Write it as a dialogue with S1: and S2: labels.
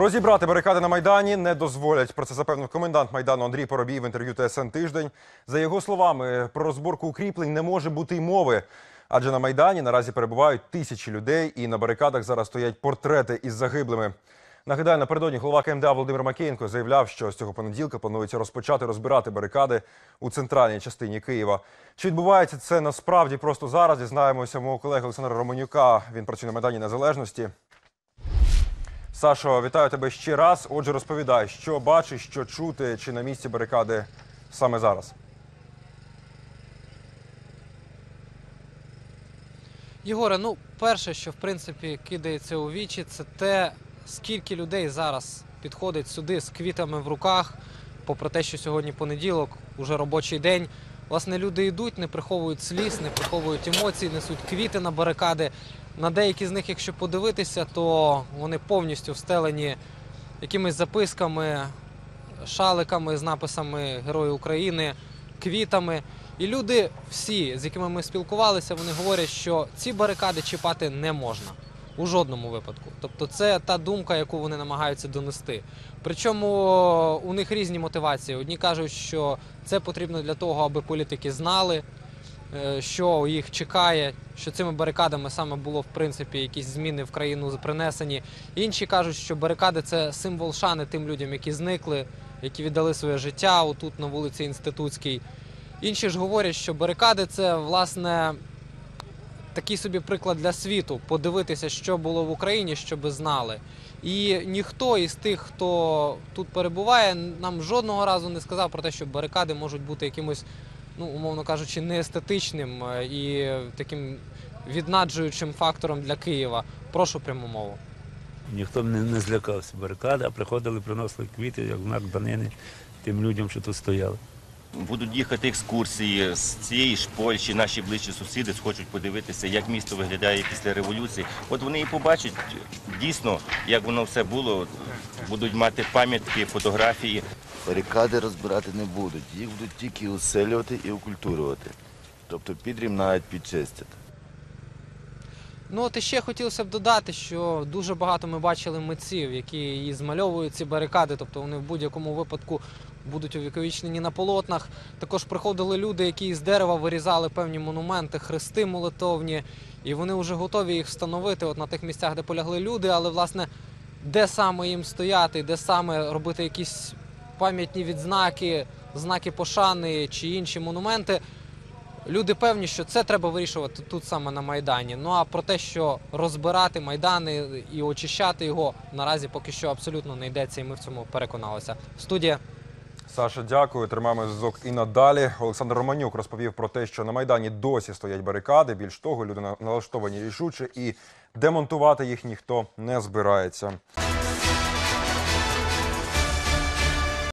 S1: Розібрати барикади на майдані не дозволять. Про це запевнив комендант майдану Андрій Поробій в інтерв'ю ТСН тиждень. За його словами, про розборку укріплень не може бути й мови. Адже на майдані наразі перебувають тисячі людей, і на барикадах зараз стоять портрети із загиблими. Нагадаю, напередодні голова КМДА Володимир Макеєнко заявляв, що з цього понеділка планується розпочати розбирати барикади у центральній частині Києва. Чи відбувається це насправді просто зараз? Дізнаємося мого колеги Олександра Романюка. Він працює на майдані Незалежності. Сашо, вітаю тебе ще раз. Отже, розповідай, що бачиш, що чути, чи на місці барикади саме зараз.
S2: Єгоре, ну перше, що в принципі кидається у вічі, це те, скільки людей зараз підходить сюди з квітами в руках, попри те, що сьогодні понеділок, уже робочий день. Власне, люди йдуть, не приховують сліз, не приховують емоцій, несуть квіти на барикади. На деякі з них, якщо подивитися, то вони повністю встелені якимись записками, шаликами з написами Герої України, квітами. І люди, всі, з якими ми спілкувалися, вони говорять, що ці барикади чіпати не можна у жодному випадку. Тобто, це та думка, яку вони намагаються донести. Причому у них різні мотивації. Одні кажуть, що це потрібно для того, аби політики знали, що їх чекає, що цими барикадами саме було в принципі якісь зміни в країну принесені. Інші кажуть, що барикади це символ шани тим людям, які зникли, які віддали своє життя отут на вулиці Інститутській. Інші ж говорять, що барикади це власне такий собі приклад для світу, подивитися, що було в Україні, щоб знали. І ніхто із тих, хто тут перебуває, нам жодного разу не сказав про те, що барикади можуть бути якимось, ну умовно кажучи, неестетичним е, і таким віднаджуючим фактором для Києва. Прошу пряму мову.
S3: Ніхто не, не злякався барикади, а приходили, приносили квіти, як знак данини тим людям, що тут стояли.
S4: Будуть їхати екскурсії з цієї ж Польщі. Наші ближчі сусіди хочуть подивитися, як місто виглядає після революції. От вони і побачать дійсно, як воно все було. Будуть мати пам'ятки, фотографії.
S5: Барикади розбирати не будуть, їх будуть тільки усилювати і окультурювати. Тобто підрівнають, підчистять.
S2: Ну от іще хотілося б додати, що дуже багато ми бачили митців, які і змальовують ці барикади, тобто вони в будь-якому випадку будуть увіковічнені на полотнах. Також приходили люди, які з дерева вирізали певні монументи, хрести молитовні, і вони вже готові їх встановити от на тих місцях, де полягли люди, але власне де саме їм стояти, де саме робити якісь пам'ятні відзнаки, знаки пошани чи інші монументи. Люди певні, що це треба вирішувати тут саме на Майдані. Ну а про те, що розбирати майдани і очищати його, наразі поки що абсолютно не йдеться, і ми в цьому переконалися. Студія.
S1: Саша, дякую. Тримаємо зв'язок і надалі. Олександр Романюк розповів про те, що на майдані досі стоять барикади. Більш того, люди на- налаштовані рішуче і демонтувати їх ніхто не збирається.